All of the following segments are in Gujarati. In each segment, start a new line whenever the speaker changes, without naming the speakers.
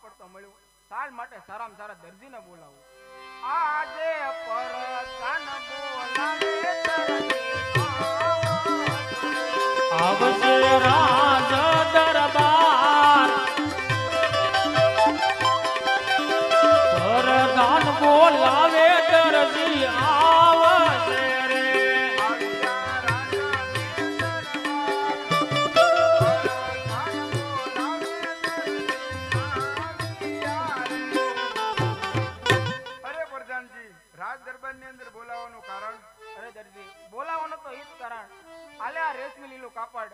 કાપડ તો મળ્યું. સાલ માટે સારામાં સારા દરજીને બોલાવું. આજે પરસાન બોલાવે દરજી
આવશે રાજ દરબાર. વરદાન બોલાવે
કાપડ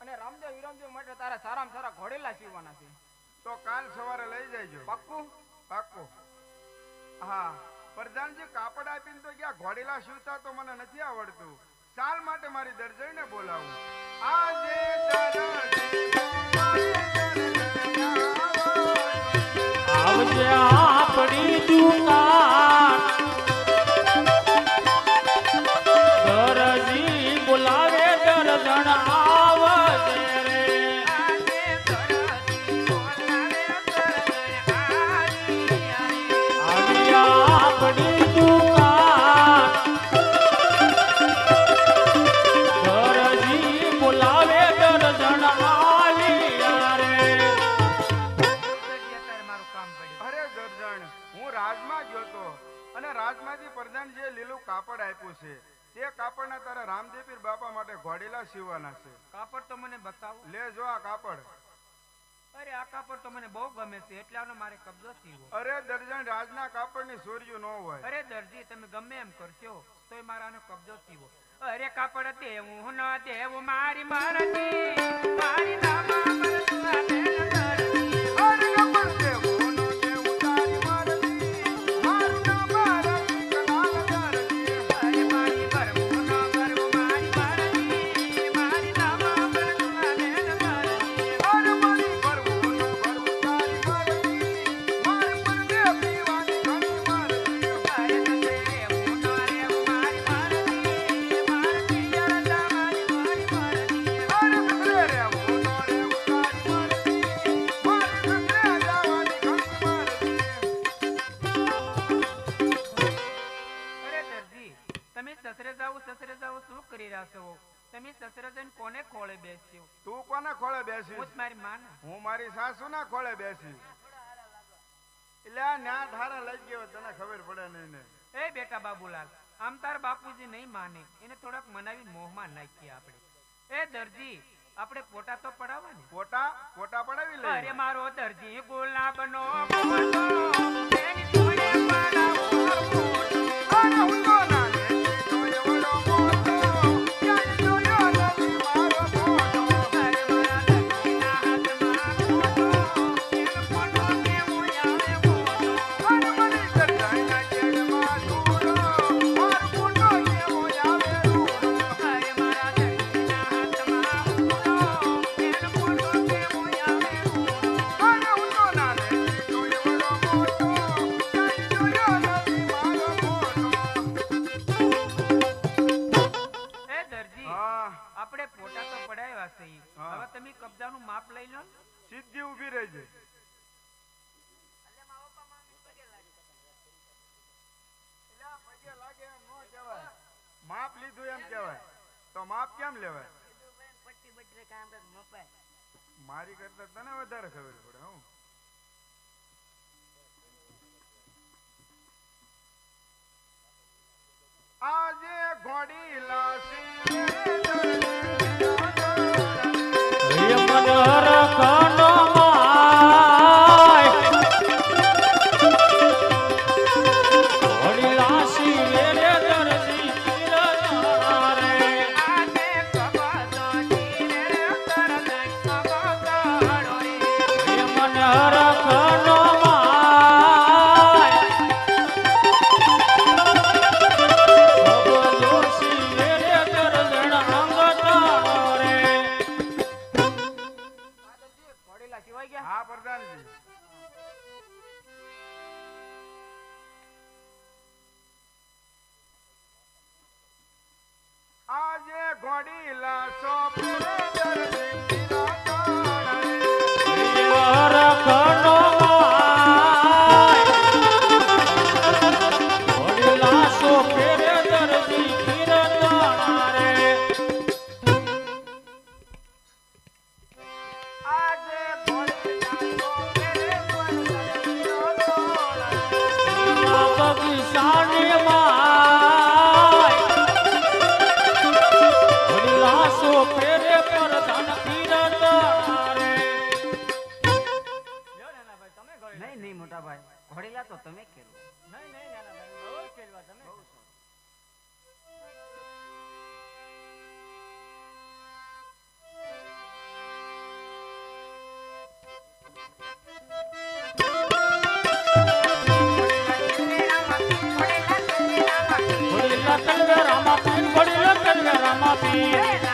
અને રામદેવ વિરામદેવ માટે તારા સારામાં સારા ઘોડેલા સીવવાના છે.
તો કાલ સવારે લઈ જજો.
પાક્કું?
પાક્કું. હા પ્રધાનજી કાપડ આપીને તો ક્યાં ઘોડેલા સીવતા તો મને નથી આવડતું. સાલ માટે મારી દરજઈને બોલાવું. આજે દરજી બોલાવે દરજી આવો.
આવશે આપણી દુકાન.
હું રાજમાં ગયો તો અને રાજમાંથી જે લીલું કાપડ આપ્યું છે તે કાપડના તારા રામદેવીર બાપા માટે ઘોડેલા સીવવાના છે.
કાપડ તો મને બતાવો.
લે જો આ કાપડ.
અરે આ કાપડ તો મને બહુ ગમે છે એટલે આનો મારે કબજો થયો
અરે દર્જન રાજના કાપડની સોર્યું ન હોય.
અરે દરજી તમે ગમે એમ કરશો તોય મારાનો કબજો થયો અરે કાપડ દેવું ન દેવું મારી મારતી મારી નામા
પર
અરે છો તમે સસરજન કોને ખોળે બેસ્યો?
તું કોને ખોળે
હું મારી માં
હું મારી સાસુના ખોળે બેસી એટલે આ ન્યા ધારા લઈ ગયો તને ખબર પડે નહીં ને.
એ બેટા બાબુલાલ આમ તાર બાપુજી નહીં માને. એને થોડાક મનાવી મોહમાં નાખીએ આપણે. એ દરજી આપણે પોટા તો પડાવવા ને
પોટા પોટા પડાવી લે
અરે મારો દરજી ગુલાબનો પોટો, માપ લઈ લો.
સીધી ઊભી રહેજે. માપ લીધું એમ કેવાય તો માપ કેમ લેવાય? મારી કરતા તને વધારે ખબર પડે હું.
ઘોડીલા
કલવે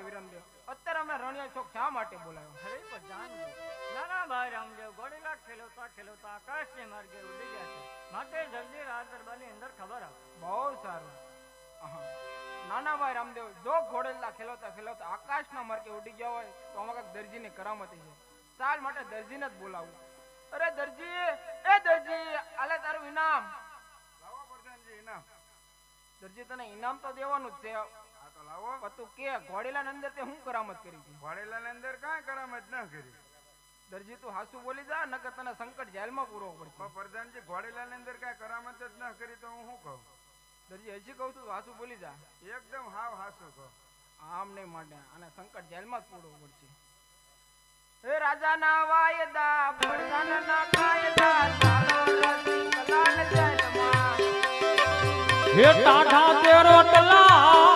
ભાઈ વિરમદેવ. અત્યારે અમે રણિયા ચોક શા માટે બોલાવ્યો
અરે પણ નાના ભાઈ રામદેવ ઘોડીલા ખેલવતા ખેલવતા આકાશને માર્ગે ઉડી ગયા છે. માટે જલ્દી રાત દરબારની અંદર ખબર આપ.
બહુ સારું. નાના ભાઈ રામદેવ જો ઘોડેલા ખેલવતા ખેલવતા આકાશના માર્ગે ઉડી ગયા હોય તો કાંઈક દરજીની કરામતી છે. ચાલ માટે દરજીને જ બોલાવું. અરે દરજી એ દરજી આલે તારું ઇનામ.
લાવો પ્રધાનજી ઇનામ.
દરજી તને ઇનામ તો દેવાનું જ છે.
આ તો લાવો
તું કે ઘોડેલા અંદર તે હું કરામત કરી છે?
વાડેલાની અંદર કાંઈ કરામત ન કરી.
દરજી તું હાસુ બોલી જા નકર તને સંકટ જેલમાં પૂરવો પડશે.
પ્રધાનજી ઘોડેલાની અંદર કાંઈ કરામત જ ન કરી તો હું શું કહું?
દરજી હજી કહું છું હાસુ બોલી જા.
એકદમ હાવ હાસું કહું.
આમ નહીં માટે અને સંકટ જેલમાં જ પૂરવું પડશે. હે રાજાના વાયદા પ્રધાનના કાયદા ચાલો રસિક કલાન જેલમાં
હે ટાઢા તેરો રોટલા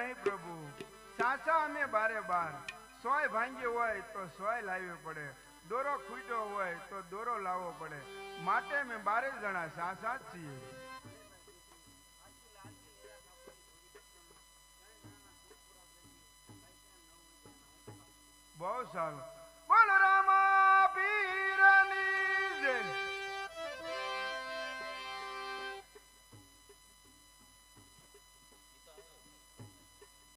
નહીં પ્રભુ. સાચા અને બારે બાર. સોય ભાંગ્યો હોય તો સોય લાવવી પડે. દોરો ખૂટ્યો હોય તો દોરો લાવવો પડે. માટે મેં બારે જણા સાચા છીએ. બહુ સારું.